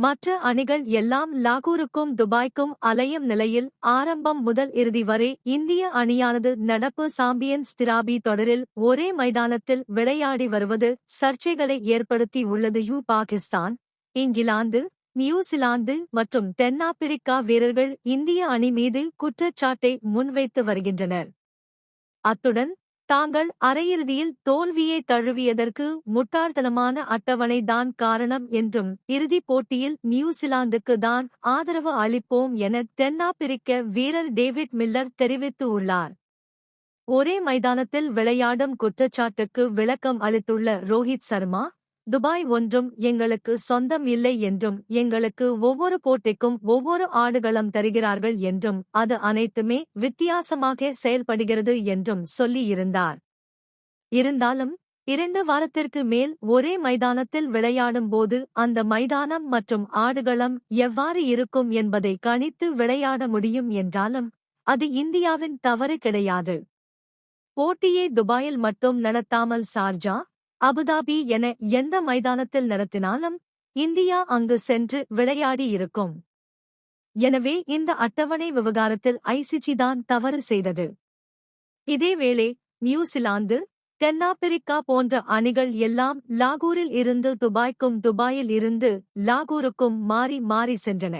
மற்ற அணிகள் எல்லாம் லாகூருக்கும் துபாய்க்கும் அலையும் நிலையில் ஆரம்பம் முதல் இறுதி வரை இந்திய அணியானது நடப்பு சாம்பியன்ஸ் திராபி தொடரில் ஒரே மைதானத்தில் விளையாடி வருவது சர்ச்சைகளை ஏற்படுத்தி உள்ளது. யூ பாகிஸ்தான் இங்கிலாந்து நியூசிலாந்து மற்றும் தென்னாப்பிரிக்கா வீரர்கள் இந்திய அணி மீது குற்றச்சாட்டை முன்வைத்து வருகின்றனர். அத்துடன் தாங்கள் அரையிறுதியில் தோல்வியை தழுவியதற்கு முட்டாள்தனமான அட்டவணை தான் காரணம் என்றும் இறுதிப் போட்டியில் நியூசிலாந்துக்கு தான் ஆதரவு அளிப்போம் என தென்னாப்பிரிக்க வீரர் டேவிட் மில்லர் தெரிவித்து உள்ளார். ஒரே மைதானத்தில் விளையாடும் குற்றச்சாட்டுக்கு விளக்கம் அளித்துள்ள ரோஹித் சர்மா துபாய் ஒன்றும் எங்களுக்கு சொந்தம் இல்லை என்றும் எங்களுக்கு ஒவ்வொரு போட்டிக்கும் ஒவ்வொரு ஆடுகளம் தருகிறார்கள் என்றும் அது அனைத்துமே வித்தியாசமாக செயல்படுகிறது என்றும் சொல்லியிருந்தார். இருந்தாலும் இரண்டு வாரத்திற்கு மேல் ஒரே மைதானத்தில் விளையாடும் போது அந்த மைதானம் மற்றும் ஆடுகளம் எவ்வாறு இருக்கும் என்பதை கணித்து விளையாட முடியும் என்றாலும் அது இந்தியாவின் தவறு கிடையாது. போட்டியை துபாயில் மட்டும் நடத்தாமல் சார்ஜா அபுதாபி என எந்த மைதானத்தில் நடத்தினாலும் இந்தியா அங்கு சென்று விளையாடியிருக்கும் எனவே இந்த அட்டவணை விவகாரத்தில் ஐசிசி தான் தவறு செய்தது. இதேவேளை நியூசிலாந்து தென்னாப்பிரிக்கா போன்ற அணிகள் எல்லாம் லாகூரில் இருந்து துபாய்க்கும் துபாயில் இருந்து லாகூருக்கும் மாறி மாறி சென்றன.